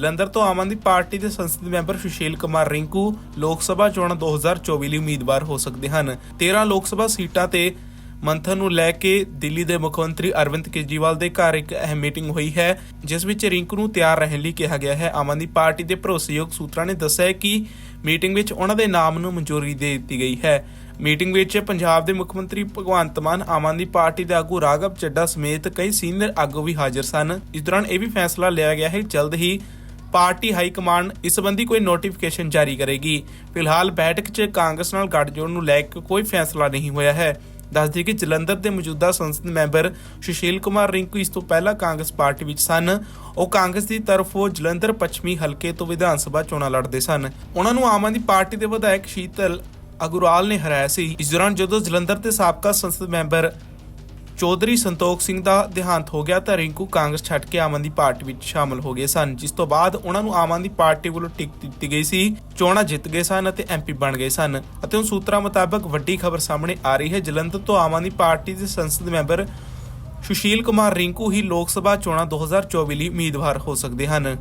ਜਲੰਧਰ ਤੋਂ ਆਮ ਆਦਮੀ ਪਾਰਟੀ ਦੇ ਸੰਸਦੀ ਮੈਂਬਰ ਸੁਸ਼ੀਲ ਕੁਮਾਰ ਰਿੰਕੂ ਲੋਕ ਸਭਾ ਚੋਣਾਂ 2024 ਲਈ ਉਮੀਦਵਾਰ ਹੋ ਸਕਦੇ ਹਨ। 13 ਲੋਕ ਸਭਾ ਸੀਟਾਂ ਤੇ ਮੰਥਨ ਨੂੰ ਲੈ ਕੇ ਦਿੱਲੀ ਦੇ ਮੁੱਖ ਮੰਤਰੀ ਅਰਵਿੰਦ ਕੇਜਰੀਵਾਲ ਦੇ ਘਰ ਇੱਕ ਅਹਿਮ ਮੀਟਿੰਗ ਹੋਈ ਹੈ, ਜਿਸ ਵਿੱਚ ਰਿੰਕੂ ਨੂੰ ਤਿਆਰ ਰਹਿਣ ਲਈ ਕਿਹਾ ਗਿਆ ਹੈ। ਆਮ ਆਦਮੀ ਪਾਰਟੀ ਦੇ ਭਰੋਸੇਯੋਗ ਸੂਤਰਾਂ ਨੇ ਦੱਸਿਆ ਹੈ ਕਿ ਮੀਟਿੰਗ ਵਿੱਚ ਉਹਨਾਂ ਦੇ ਨਾਮ ਨੂੰ ਮਨਜ਼ੂਰੀ ਦੇ ਦਿੱਤੀ ਗਈ ਹੈ। ਮੀਟਿੰਗ ਵਿੱਚ ਪੰਜਾਬ ਦੇ ਮੁੱਖ ਮੰਤਰੀ ਭਗਵੰਤ ਮਾਨ, ਆਮ ਆਦਮੀ ਪਾਰਟੀ ਦੇ ਆਗੂ ਰਾਘਵ ਚੱਡਾ ਸਮੇਤ ਕਈ ਸੀਨੀਅਰ ਆਗੂ ਵੀ ਹਾਜ਼ਰ ਸਨ। ਇਸ ਦੌਰਾਨ ਇਹ ਵੀ ਫੈਸਲਾ ਲਿਆ ਗਿਆ ਹੈ, ਜਲਦ ਹੀ ਪਾਰਟੀ ਹਾਈ ਕਮਾਂਡ ਇਸ ਸੰਬੰਧੀ ਕੋਈ ਨੋਟੀਫਿਕੇਸ਼ਨ ਜਾਰੀ ਕਰੇਗੀ। ਫਿਲਹਾਲ ਬੈਠਕ 'ਚ ਕਾਂਗਰਸ ਨਾਲ ਗੱਠਜੋੜ ਨੂੰ ਲੈ ਕੇ ਕੋਈ ਫੈਸਲਾ ਨਹੀਂ ਹੋਇਆ ਹੈ। ਦੱਸਦੀ ਕਿ ਜਲੰਧਰ ਦੇ ਮੌਜੂਦਾ ਸੰਸਦ ਮੈਂਬਰ ਸੁਸ਼ੀਲ ਕੁਮਾਰ ਰਿੰਕੂ ਇਸ ਤੋਂ ਪਹਿਲਾਂ ਕਾਂਗਰਸ ਪਾਰਟੀ ਵਿੱਚ ਸਨ। ਉਹ ਕਾਂਗਰਸ ਦੀ ਤਰਫੋਂ ਜਲੰਧਰ ਪੱਛਮੀ ਹਲਕੇ ਤੋਂ ਵਿਧਾਨ ਸਭਾ ਚੋਣਾਂ ਲੜਦੇ ਸਨ। ਉਹਨਾਂ ਨੂੰ ਆਮ ਆਦਮੀ ਪਾਰਟੀ ਦੇ ਵਿਧਾਇਕ ਸ਼ੀਤਲ ਅਗਰਵਾਲ ਨੇ ਹਰਾਇਆ ਸੀ। ਇਸ ਦੌਰਾਨ ਜਦੋਂ ਜਲੰਧਰ ਦੇ ਸਾਬਕਾ ਸੰਸਦ ਮੈਂਬਰ ਚੌਧਰੀ ਸੰਤੋਖ ਸਿੰਘ ਦਾ ਦੇਹਾਂਤ ਹੋ ਗਿਆ ਤਾਂ ਰਿੰਕੂ ਕਾਂਗਰਸ ਛੱਡ ਕੇ ਆਮ ਆਦਮੀ ਪਾਰਟੀ ਵਿੱਚ ਸ਼ਾਮਲ ਹੋ ਗਏ ਸਨ, ਜਿਸ ਤੋਂ ਬਾਅਦ ਉਹਨਾਂ ਨੂੰ ਆਮ ਆਦਮੀ ਪਾਰਟੀ ਵੱਲੋਂ ਟਿਕਟ ਦਿੱਤੀ ਗਈ ਸੀ, ਚੋਣਾਂ ਜਿੱਤ ਗਏ ਸਨ ਅਤੇ ਐਮਪੀ ਬਣ ਗਏ ਸਨ। ਅਤੇ ਹੁਣ ਸੂਤਰਾਂ ਮੁਤਾਬਕ ਵੱਡੀ ਖਬਰ ਸਾਹਮਣੇ ਆ ਰਹੀ ਹੈ, ਜਲੰਧਰ ਤੋਂ ਆਮ ਆਦਮੀ ਪਾਰਟੀ ਦੇ ਸੰਸਦ ਮੈਂਬਰ ਸੁਸ਼ੀਲ ਕੁਮਾਰ ਰਿੰਕੂ ਹੀ ਲੋਕ ਸਭਾ ਚੋਣਾਂ 2024 ਲਈ ਉਮੀਦਵਾਰ ਹੋ ਸਕਦੇ ਹਨ।